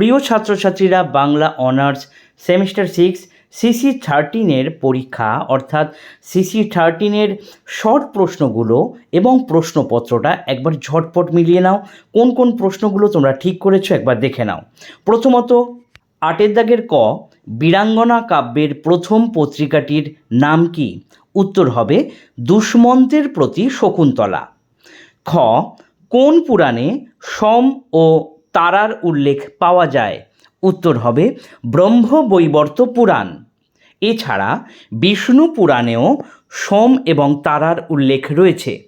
প্রিয় ছাত্রছাত্রীরা, Bangla honours semester six CC থার্টিনের পরীক্ষা, অর্থাৎ সিসি থার্টিনের শর্ট প্রশ্নগুলো এবং প্রশ্নপত্রটা একবার ঝটপট মিলিয়ে নাও। কোন কোন প্রশ্নগুলো তোমরা ঠিক করেছ একবার দেখে নাও। প্রথমত, আটের দাগের ক, বীরাঙ্গনা কাব্যের প্রথম পত্রিকাটির নাম কি? উত্তর হবে, দুষ্মন্তের প্রতি শকুন্তলা। খ, কোন পুরাণে সম ও তারার উল্লেখ পাওয়া যায়। উত্তর হবে ব্রহ্ম বৈবর্ত পুরাণ। এছাড়া বিষ্ণু পুরাণেও সোম এবং তারার উল্লেখ রয়েছে।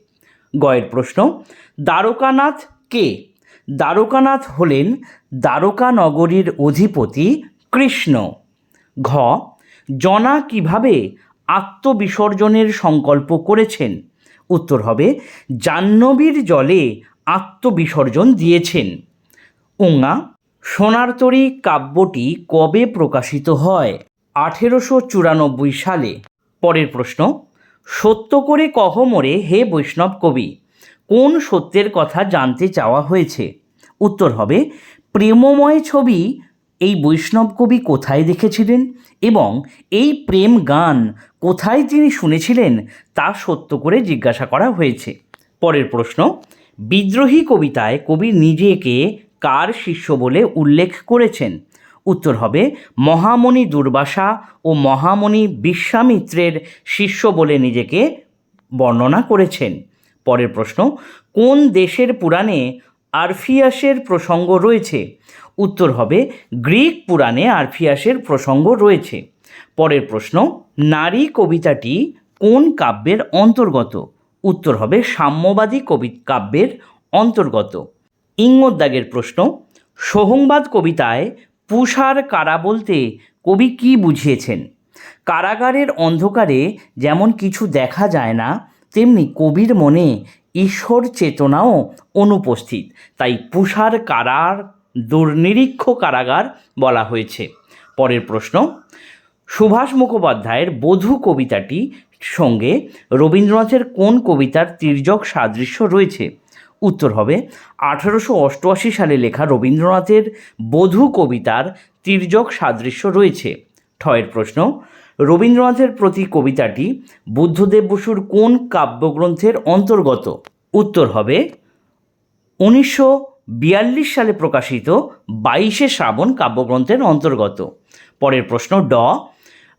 গয়ের প্রশ্ন, দ্বারকানাথ কে? দ্বারকানাথ হলেন দ্বারকা নগরীর অধিপতি কৃষ্ণ। ঘ, জনা কীভাবে আত্মবিসর্জনের সংকল্প করেছেন? উত্তর হবে, জাহ্নবীর জলে আত্মবিসর্জন দিয়েছেন। উঙা। সোনার তরী কাব্যটি কবে প্রকাশিত হয়? আঠেরোশো চুরানব্বই সালে। পরের প্রশ্ন, সত্য করে কহ মোরে হে বৈষ্ণব কবি, কোন সত্যের কথা জানতে চাওয়া হয়েছে? উত্তর হবে, প্রেমময় ছবি এই বৈষ্ণব কবি কোথায় দেখেছিলেন এবং এই প্রেম গান কোথায় তিনি শুনেছিলেন তা সত্য করে জিজ্ঞাসা করা হয়েছে। পরের প্রশ্ন, বিদ্রোহী কবিতায় কবি নিজেকে কার শিষ্য বলে উল্লেখ করেছেন? উত্তর হবে, মহামণি দুর্বাসা ও মহামণি বিশ্বামিত্রের শিষ্য বলে নিজেকে বর্ণনা করেছেন। পরের প্রশ্ন, কোন দেশের পুরাণে আরফিয়াসের প্রসঙ্গ রয়েছে? উত্তর হবে, গ্রিক পুরাণে আরফিয়াসের প্রসঙ্গ রয়েছে। পরের প্রশ্ন, নারী কবিতাটি কোন কাব্যের অন্তর্গত? উত্তর হবে, সাম্যবাদী কবি কাব্যের অন্তর্গত। ইঙ্গদাগের প্রশ্ন, সোহংবাদ কবিতায় পুষার কারা বলতে কবি কি বুঝিয়েছেন? কারাগারের অন্ধকারে যেমন কিছু দেখা যায় না, তেমনি কবির মনে ঈশ্বর চেতনাও অনুপস্থিত। তাই পুষার কারার দুর্নিরীক্ষ কারাগার বলা হয়েছে। পরের প্রশ্ন, সুভাষ মুখোপাধ্যায়ের বধূ কবিতাটি সঙ্গে রবীন্দ্রনাথের কোন কবিতার তির্যক সাদৃশ্য রয়েছে? উত্তর হবে। আঠারোশো অষ্টআশি সালে লেখা রবীন্দ্রনাথের বধূ কবিতার তির্যক সাদৃশ্য রয়েছে। ঠয়ের প্রশ্ন, রবীন্দ্রনাথের প্রতি কবিতাটি বুদ্ধদেব বসুর কোন কাব্যগ্রন্থের অন্তর্গত? উত্তর হবে, উনিশশো বিয়াল্লিশ সালে প্রকাশিত বাইশে শ্রাবণ কাব্যগ্রন্থের অন্তর্গত। পরের প্রশ্ন, ড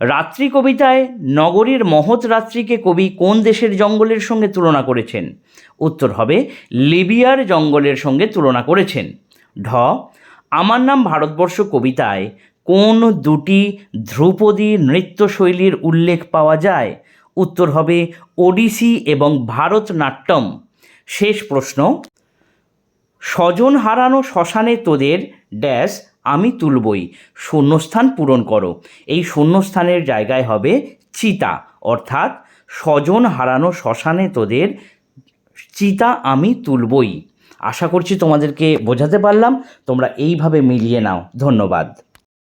রাত্রি কবিতায় নগরীর মহৎ রাত্রিকে কবি কোন দেশের জঙ্গলের সঙ্গে তুলনা করেছেন? উত্তর হবে, লিবিয়ার জঙ্গলের সঙ্গে তুলনা করেছেন। ঢ, আমার নাম ভারতবর্ষ কবিতায় কোন দুটি ধ্রুপদী নৃত্যশৈলীর উল্লেখ পাওয়া যায়? উত্তর হবে, ওডিসি এবং ভারতনাট্যম। শেষ প্রশ্ন, স্বজন হারানো শ্মশানে তোদের ড্যাশ আমি তুলবই। শূন্যস্থান পূরণ করো। এই শূন্যস্থানের জায়গায় হবে চিতা। অর্থাৎ স্বজন হারানো শ্মশানে তোদের চিতা আমি তুলবই। আশা করছি তোমাদেরকে বোঝাতে পারলাম। তোমরা এইভাবে মিলিয়ে নাও। ধন্যবাদ।